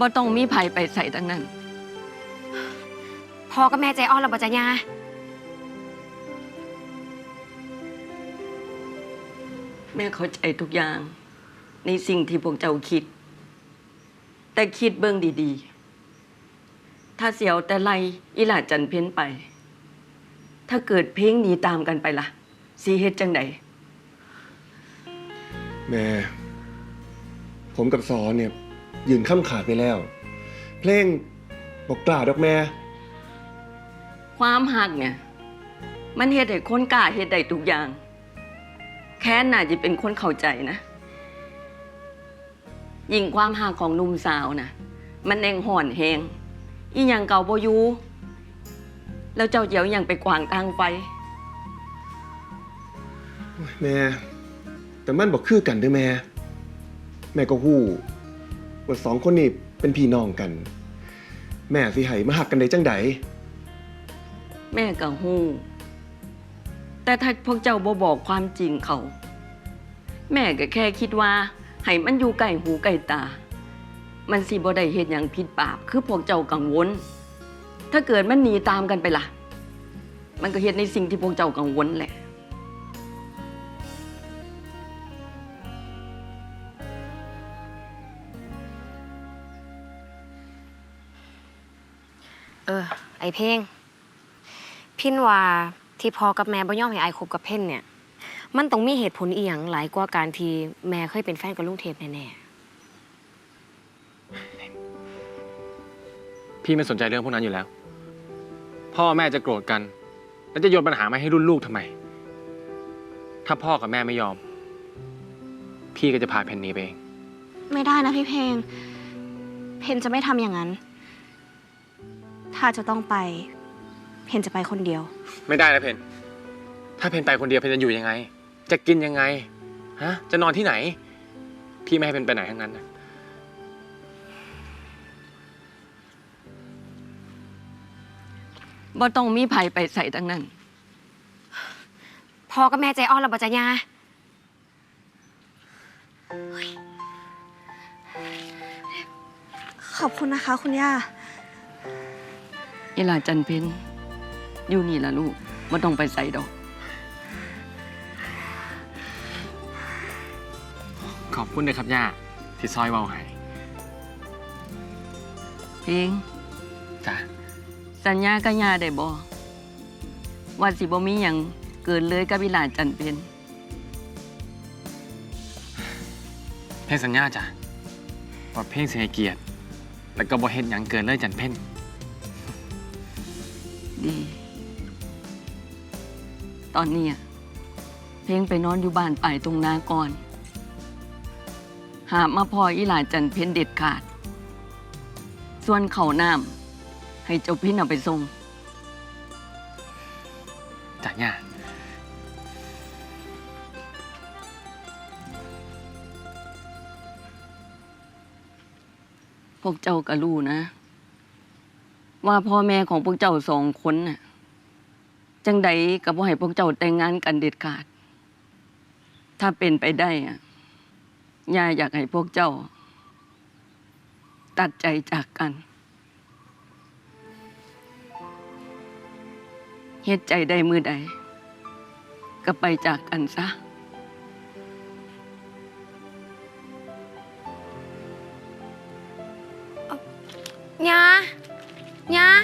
บ่ต้องมีไผไปใส่ทั้งนั้น พ่อกับแม่ใจอ่อนแล้วบ่จ๊ะยาแม่เข้าใจทุกอย่าง ในสิ่งที่พวกเจ้าคิด แต่คิดเบิ่งดีๆ ถ้าเสียวแต่ไล่อีหลาจันเพ้นไป ถ้าเกิดเพลงหนีตามกันไปล่ะสีเฮ็ดจังใดแม่ ผมกับซอเนี่ย ยืนข้ามขาดไปแล้ว เพลงบอกกล้าดอกแม่ ความหักเนี่ย มันเฮ็ดให้คนกล้าเฮ็ดได้ทุกอย่าง แค่น่าจะเป็นคนเข้าใจนะ ยิ่งความหักของหนุ่มสาวนะมันแองห่อนแหงอีหยังเก่าบ่อยู่แล้วเจ้าเจียวอหยังไปกวางทางไฟ แม่ แต่มันบอกคือกันเด้อแม่ แม่ก็ฮู้ ว่าสองคนนี้เป็นพี่น้องกัน แม่สิให้มาหักกันได้จังใดแม่ก็ฮู้แต่ถ้าพวกเจ้าบ่บอกความจริงเขา แม่ก็แค่คิดว่าให้มันอยู่ใกล้หูใกล้ตา มันสิบ่ได้เฮ็ดหยังผิดบาปคือพวกเจ้ากังวล ถ้าเกิดมันหนีตามกันไปล่ะ มันก็เฮ็ดในสิ่งที่พวกเจ้ากังวลแหละ ออ ไอเพ่งพินว่าที่พ่อกับแม่บ่ยอมให้ไอายคบกับเพ่นเนี่ย มันต้องมีเหตุผลอีหยังหลายกว่าการที่แม่เคยเป็นแฟนกับลุงเทพแน่พี่ไม่สนใจเรื่องพวกนั้นอยู่แล้ว พ่อแม่จะโกรธกัน แล้วจะโยนปัญหามาให้รุ่นลูกทำไม ถ้าพ่อกับแม่ไม่ยอม พี่ก็จะพาเพนหนีไปเอง ไม่ได้นะพี่เพลง เพนจะไม่ทำอย่างนั้น ถ้าจะต้องไป เพนจะไปคนเดียว ไม่ได้นะเพนถ้าเพนไปคนเดียวเพนจะอยู่ยังไง จะกินยังไง ฮะ จะนอนที่ไหน พี่ไม่ให้เพนไปไหนทั้งนั้นนะบ่ต้องมีไผไปใส่ทั้งนั้นๆพ่อกับแม่ใจอ่อนแล้วบ่จ๊ะยาขอบคุณนะคะ คุณย่า อีหลาจันเพนอยู่นี่ล่ะลูกบ่ต้องไปใส่ดอก ขอบคุณนะครับย่าที่ซอยเบาให้เพลงจ้ะสัญญากับย่าได้บ่ว่าสิบ่มีหยังเกินเลยกับอีหลาจันเพนเพนสัญญาจ้ะว่าเพลงเสียเกียรติแล้วก็บ่เฮ็ดหยังเกินเลยจันเพ่น ดี ตอนเนี้ยเพลงไปนอนอยู่บ้านไปตรงนาก่อน หามาพออีหลาจันเพนเด็ดขาด ส่วนเขาวน้ำให้เจ้าพินเอาไปส่งจ้ะย่าพวกเจ้าก็รู้นะ ว่าพ่อแม่ของพวกเจ้าสองคนน่ะ จังใดก็บ่ให้พวกเจ้าแต่งงานกันเด็ดขาด ถ้าเป็นไปได้อะย่าอยากให้พวกเจ้า ตัดใจจากกันเฮ็ดใจได้มือใด ก็ไปจากกันซะยา 娘